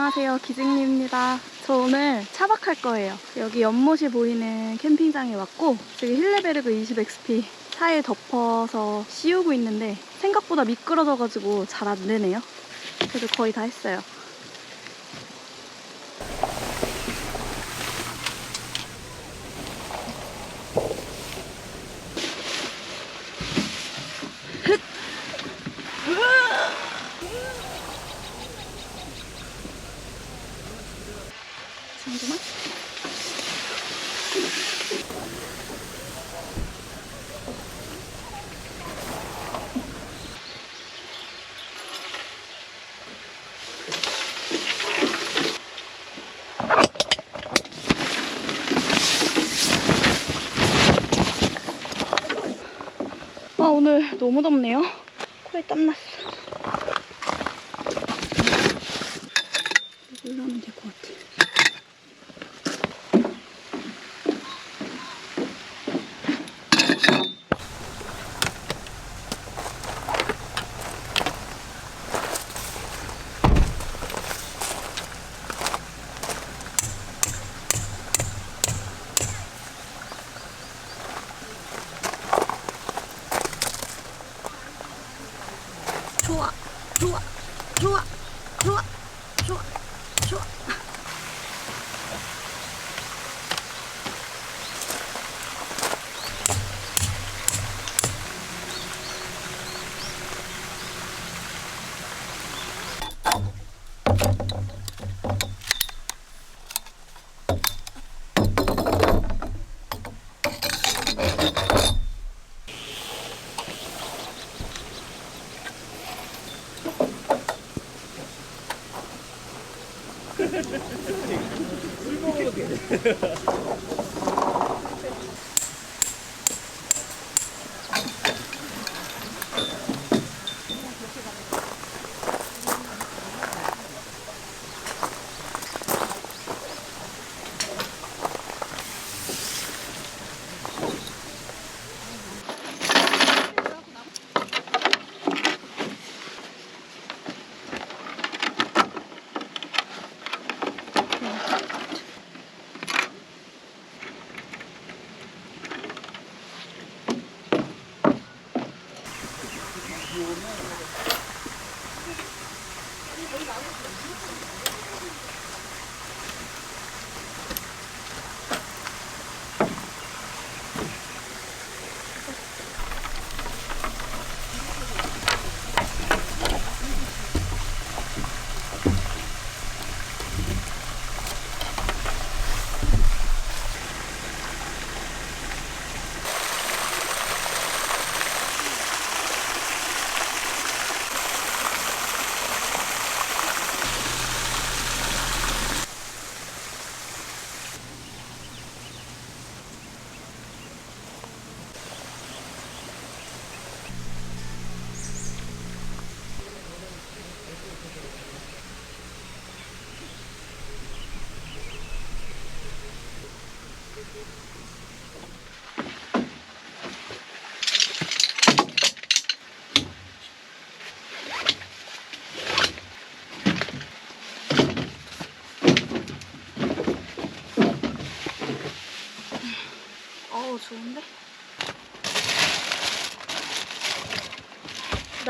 안녕하세요. 기증리입니다. 저 오늘 차박할 거예요. 여기 연못이 보이는 캠핑장에 왔고 저기 힐레베르그 20XP 차에 덮어서 씌우고 있는데 생각보다 미끄러져가지고 잘 안 되네요. 그래도 거의 다 했어요. 너무 덥네요. 코에 땀났어.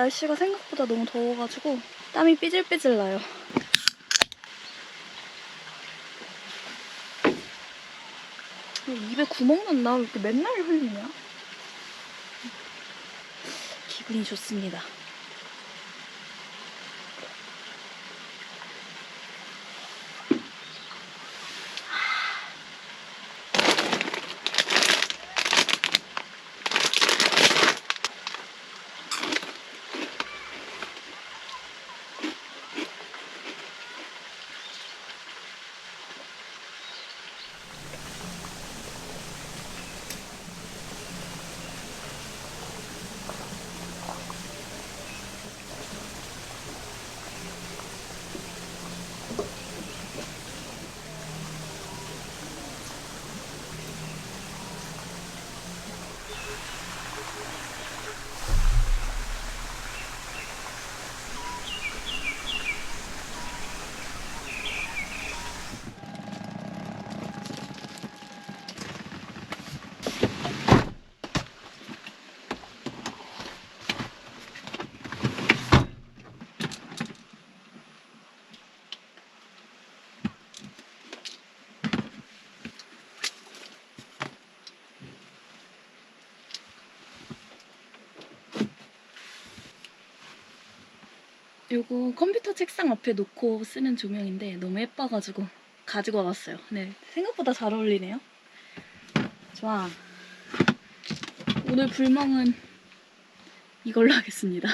날씨가 생각보다 너무 더워가지고 땀이 삐질삐질 나요. 입에 구멍 났나? 왜 이렇게 맨날 흘리냐? 기분이 좋습니다. 요거 컴퓨터 책상 앞에 놓고 쓰는 조명인데 너무 예뻐가지고 가지고 와봤어요. 네, 생각보다 잘 어울리네요. 좋아. 오늘 불멍은 이걸로 하겠습니다.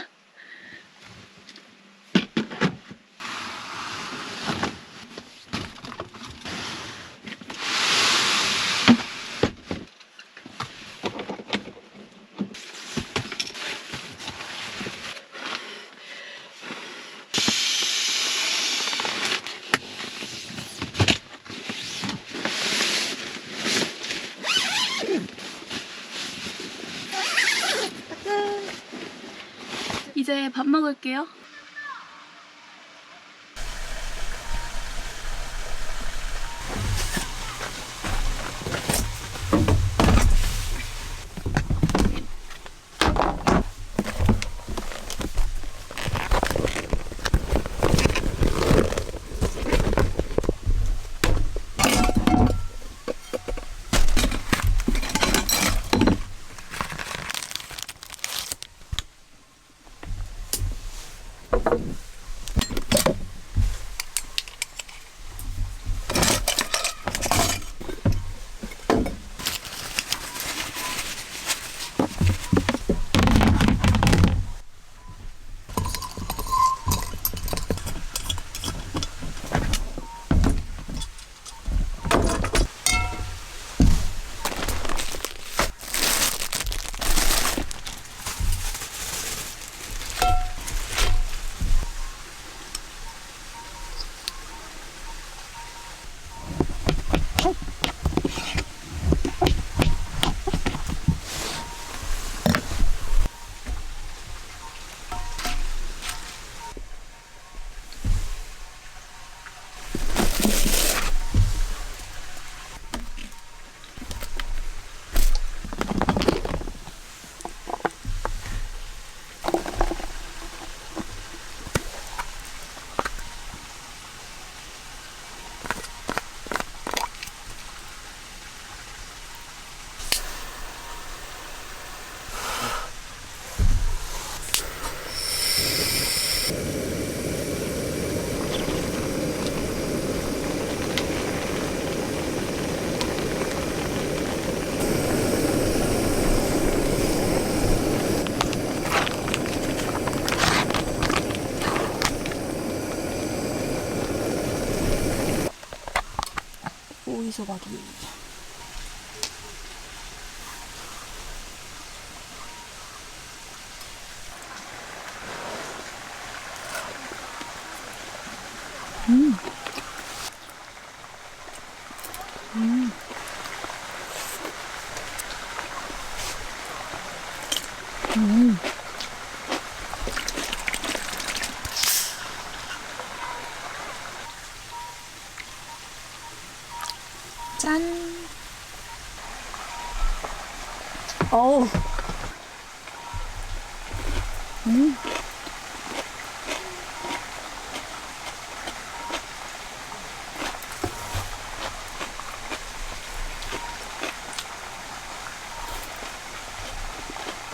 밥 먹을게요. 오이소박이. 음. 음. 음. 짠. 어우. 음.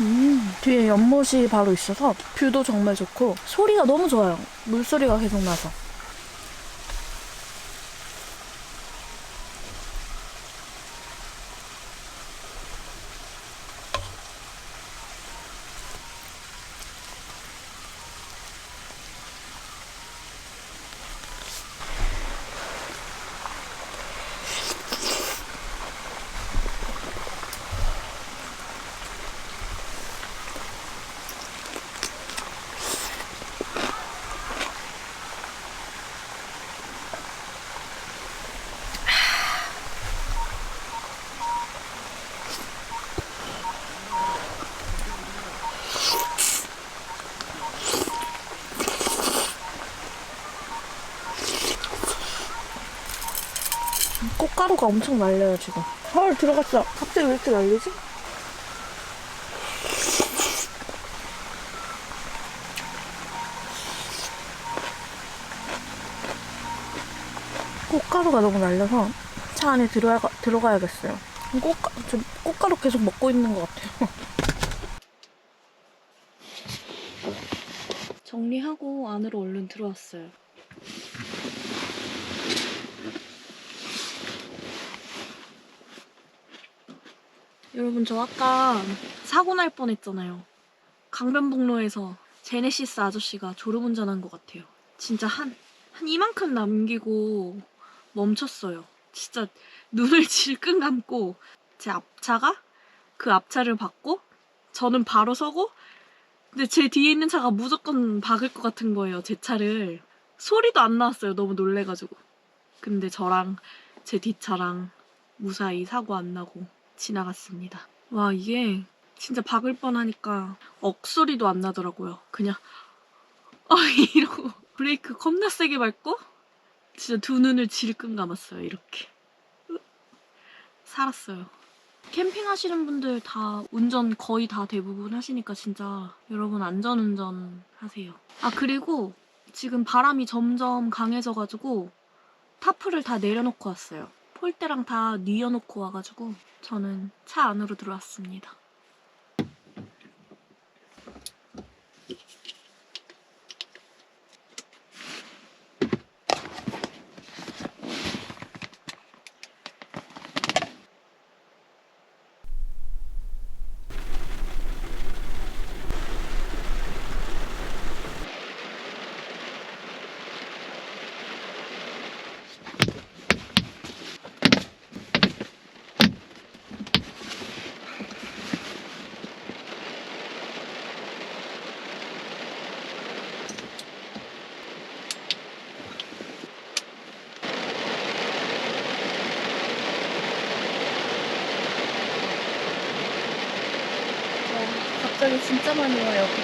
음, 뒤에 연못이 바로 있어서 뷰도 정말 좋고 소리가 너무 좋아요. 물소리가 계속 나서. 꽃가루가 엄청 날려요 지금 헐 들어갔어 갑자기 왜 이렇게 날리지? 꽃가루가 너무 날려서 차 안에 들어가, 들어가야겠어요 꽃가, 저 꽃가루 계속 먹고 있는 것 같아요 정리하고 안으로 얼른 들어왔어요. 여러분 저 아까 사고 날 뻔했잖아요. 강변북로에서 제네시스 아저씨가 졸음운전한 것 같아요. 진짜 한, 한 이만큼 남기고 멈췄어요. 진짜 눈을 질끈 감고 제 앞차가 그 앞차를 받고 저는 바로 서고 근데 제 뒤에 있는 차가 무조건 박을 것 같은 거예요. 제 차를. 소리도 안 나왔어요. 너무 놀래가지고. 근데 저랑 제 뒷차랑 무사히 사고 안 나고 지나갔습니다. 와, 이게 진짜 박을 뻔하니까 억소리도 안 나더라고요. 그냥 어 이러고 브레이크 겁나 세게 밟고 진짜 두 눈을 질끈 감았어요. 이렇게 살았어요. 캠핑 하시는 분들 다 운전 거의 다 대부분 하시니까 진짜 여러분 안전운전 하세요. 아 그리고 지금 바람이 점점 강해져가지고 타프를 다 내려놓고 왔어요. 폴대랑 다 뉘어놓고 와가지고 저는 차 안으로 들어왔습니다. 와, 갑자기 진짜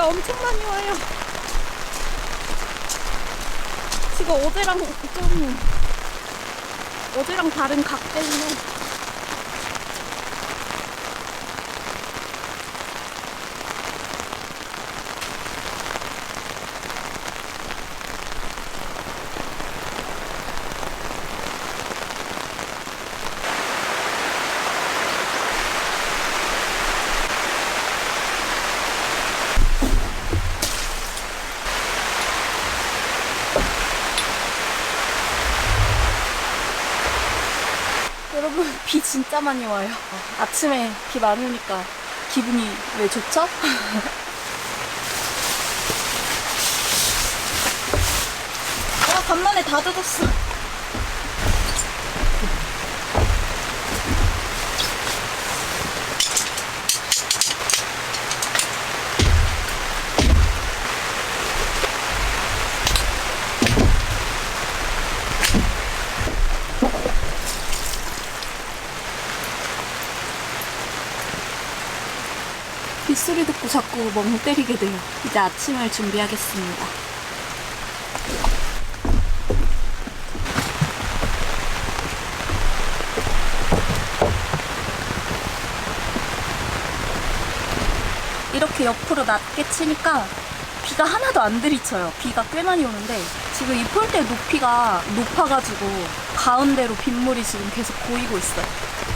비가. 엄청 많이 와요. 지금 어제랑 좀 어제랑 다른 각 때문에 여러분 비 진짜 많이 와요. 아침에 비 많이 오니까 기분이 왜 좋죠? 아 간만에 다 젖었어. 빗소리 듣고 자꾸 멍 때리게 돼요. 이제 아침을 준비하겠습니다. 이렇게 옆으로 낮게 치니까 비가 하나도 안 들이쳐요. 비가 꽤 많이 오는데 지금 이 폴대 높이가 높아가지고 가운데로 빗물이 지금 계속 고이고 있어요.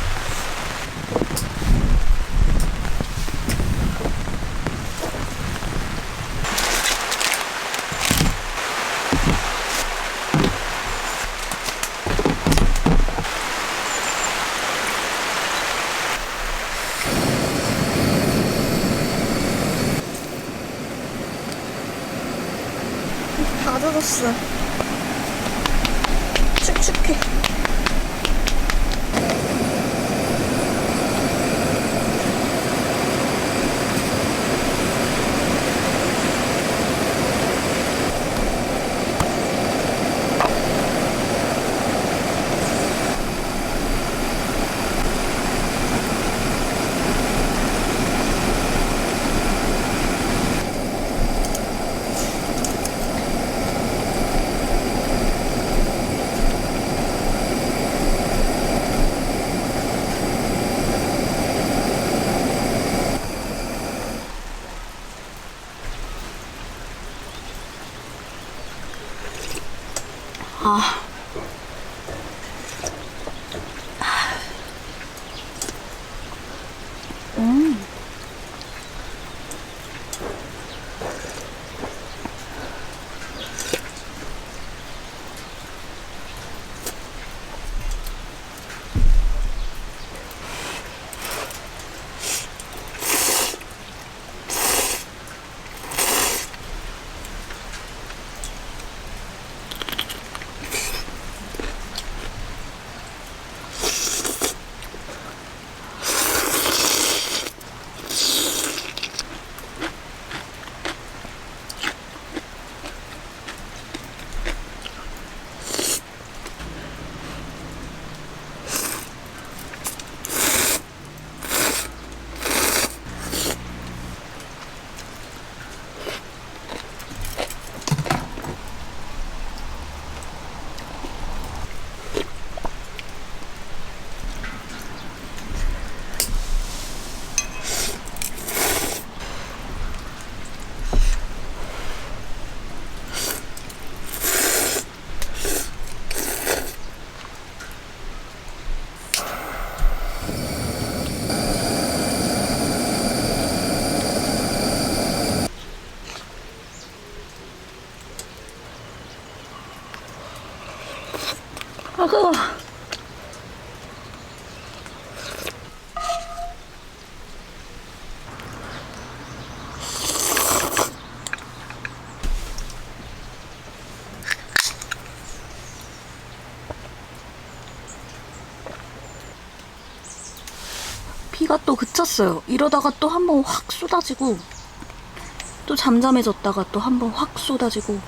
아, 그거. 비가 또 그쳤어요. 이러다가 또 한 번 확 쏟아지고, 또 잠잠해졌다가 또 한 번 확 쏟아지고,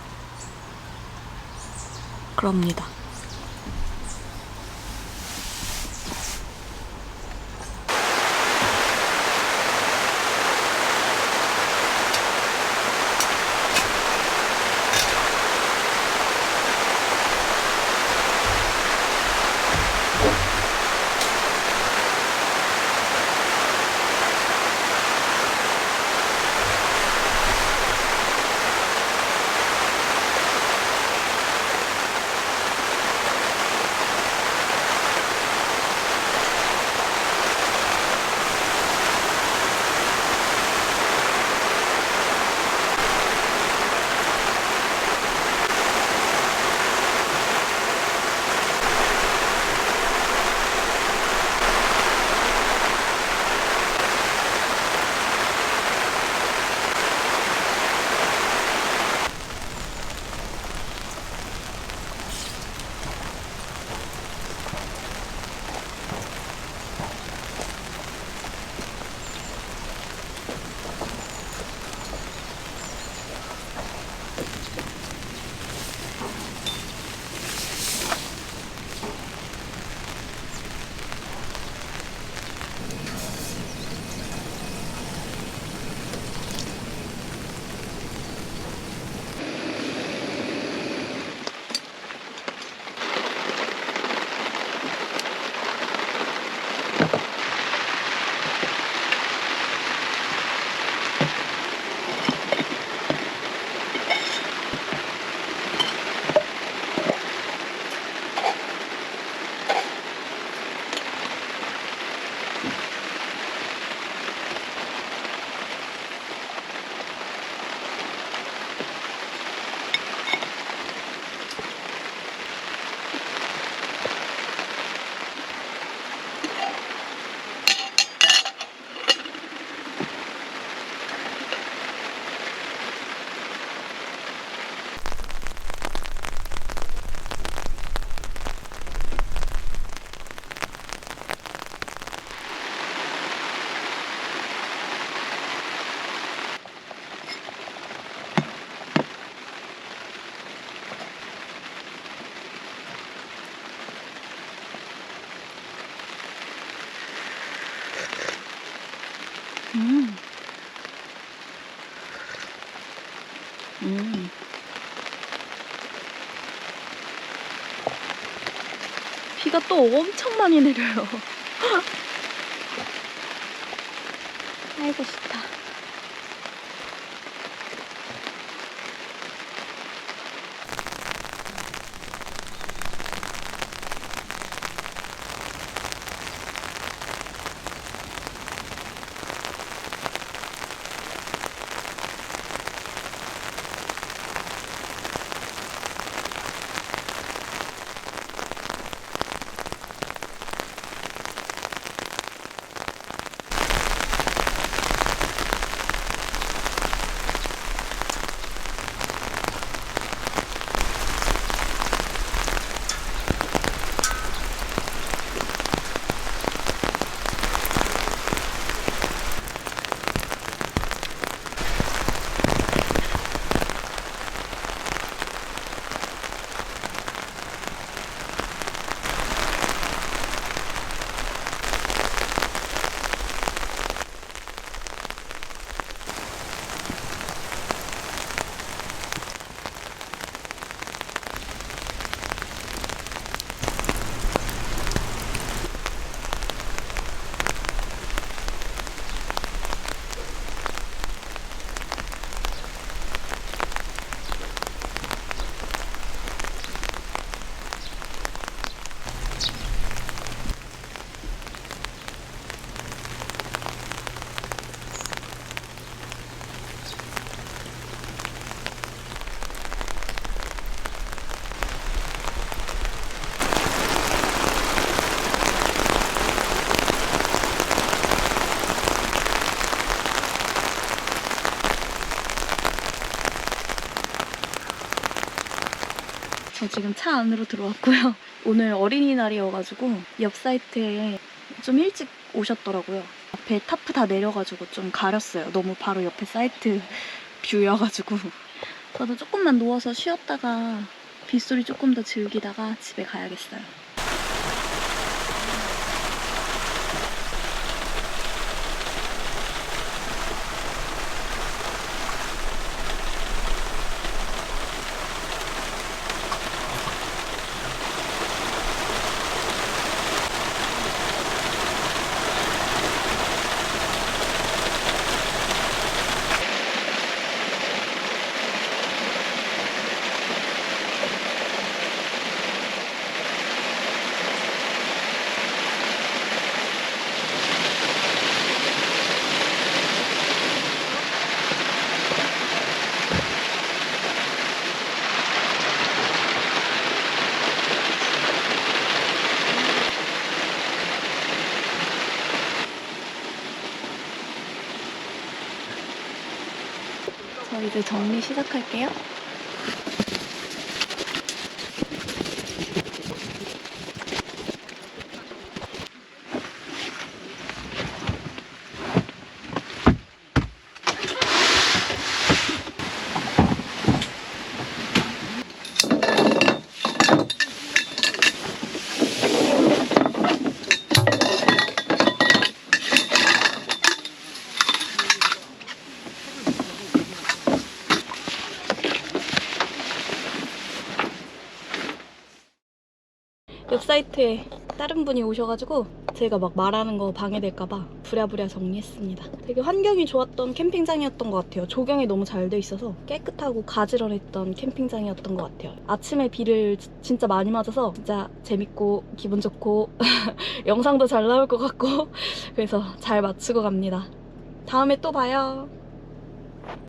그럽니다. 음. 음. 비가 또 엄청 많이 내려요. 아이고, 좋다. 저 지금 차 안으로 들어왔고요. 오늘 어린이날이어가지고 옆 사이트에 좀 일찍 오셨더라고요. 앞에 타프 다 내려가지고 좀 가렸어요. 너무 바로 옆에 사이트 뷰여가지고. 저도 조금만 누워서 쉬었다가 빗소리 조금 더 즐기다가 집에 가야겠어요. 이제 정리 시작할게요. 옆 사이트에 다른 분이 오셔가지고 제가 막 말하는 거 방해될까봐 부랴부랴 정리했습니다. 되게 환경이 좋았던 캠핑장이었던 것 같아요. 조경이 너무 잘 돼 있어서 깨끗하고 가지런했던 캠핑장이었던 것 같아요. 아침에 비를 지- 진짜 많이 맞아서 진짜 재밌고 기분 좋고 영상도 잘 나올 것 같고 그래서 잘 마치고 갑니다. 다음에 또 봐요.